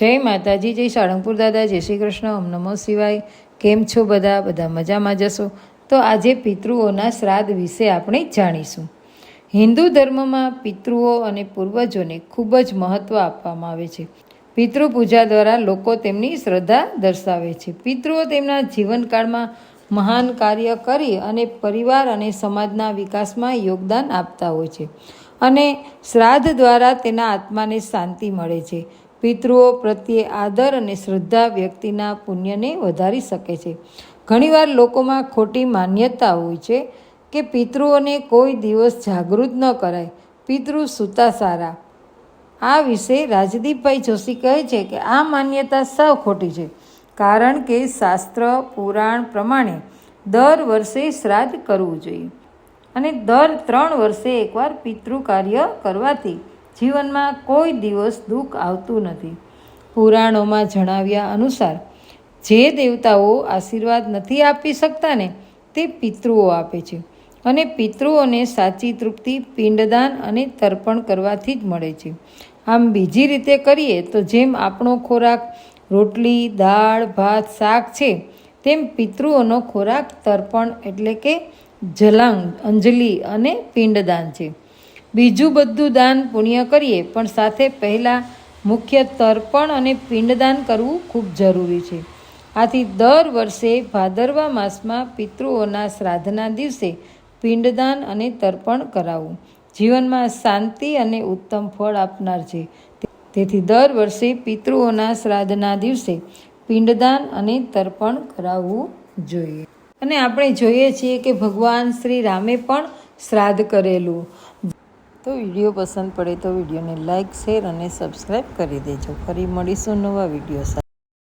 જય માતાજી, જય સાળંગપુર દાદા, જય શ્રી કૃષ્ણ, ઓમ નમો શિવાય. કેમ છો બધા? બધા મજામાં જશો? તો આજે પિતૃઓના શ્રાદ્ધ વિશે આપણે જાણીશું. હિન્દુ ધર્મમાં પિતૃઓ અને પૂર્વજોને ખૂબ જ મહત્ત્વ આપવામાં આવે છે. પિતૃ પૂજા દ્વારા લોકો તેમની શ્રદ્ધા દર્શાવે છે. પિતૃઓ તેમના જીવનકાળમાં મહાન કાર્ય કરી અને પરિવાર અને સમાજના વિકાસમાં યોગદાન આપતા હોય છે. અને શ્રાદ્ધ દ્વારા તેના આત્માને શાંતિ મળે છે. પિતૃઓ પ્રત્યે આદર અને શ્રદ્ધા વ્યક્તિના પુણ્યને વધારી શકે છે. ઘણીવાર લોકોમાં ખોટી માન્યતા હોય છે કે પિતૃઓને કોઈ દિવસ જાગૃત ન કરાય. પિતૃ સૂતા સારા. આ વિશે રાજદીપભાઈ જોશી કહે છે કે આ માન્યતા સાવ ખોટી છે, કારણ કે શાસ્ત્ર, પુરાણ પ્રમાણે દર વર્ષે શ્રાદ્ધ કરવું જોઈએ. અને દર ત્રણ વર્ષે એકવાર પિતૃ કાર્ય કરવાથી જીવનમાં કોઈ દિવસ દુઃખ આવતું નથી. પુરાણોમાં જણાવ્યા અનુસાર, જે દેવતાઓ આશીર્વાદ નથી આપી શકતા ને તે પિતૃઓ આપે છે અને પિતૃઓને સાચી તૃપ્તિ, પિંડદાન અને તર્પણ કરવાથી જ મળે છે. આમ બીજી રીતે કરીએ તો જેમ આપણો ખોરાક રોટલી, દાળ, ભાત, શાક છે, તેમ પિતૃઓનો ખોરાક તર્પણ એટલે કે જલાંગ, અંજલિ અને પિંડદાન છે. બીજું બધું દાન પુણ્ય કરીએ, પણ સાથે પહેલાં મુખ્ય તર્પણ અને પિંડદાન કરવું ખૂબ જરૂરી છે. આથી દર વર્ષે ભાદરવા માસમાં પિતૃઓના શ્રાદ્ધના દિવસે પિંડદાન અને તર્પણ કરાવવું જીવનમાં શાંતિ અને ઉત્તમ ફળ આપનાર છે. તેથી દર વર્ષે પિતૃઓના શ્રાદ્ધના દિવસે પિંડદાન અને તર્પણ કરાવવું જોઈએ. અને આપણે જોઈએ છીએ કે ભગવાન શ્રી રામે પણ શ્રાદ્ધ કરેલું. તો વીડિયો પસંદ પડે તો વિડીયોને લાઇક શેર અને સબસ્ક્રાઈબ કરી દેજો. ફરી મળીશું નવા વીડિયો સાથે.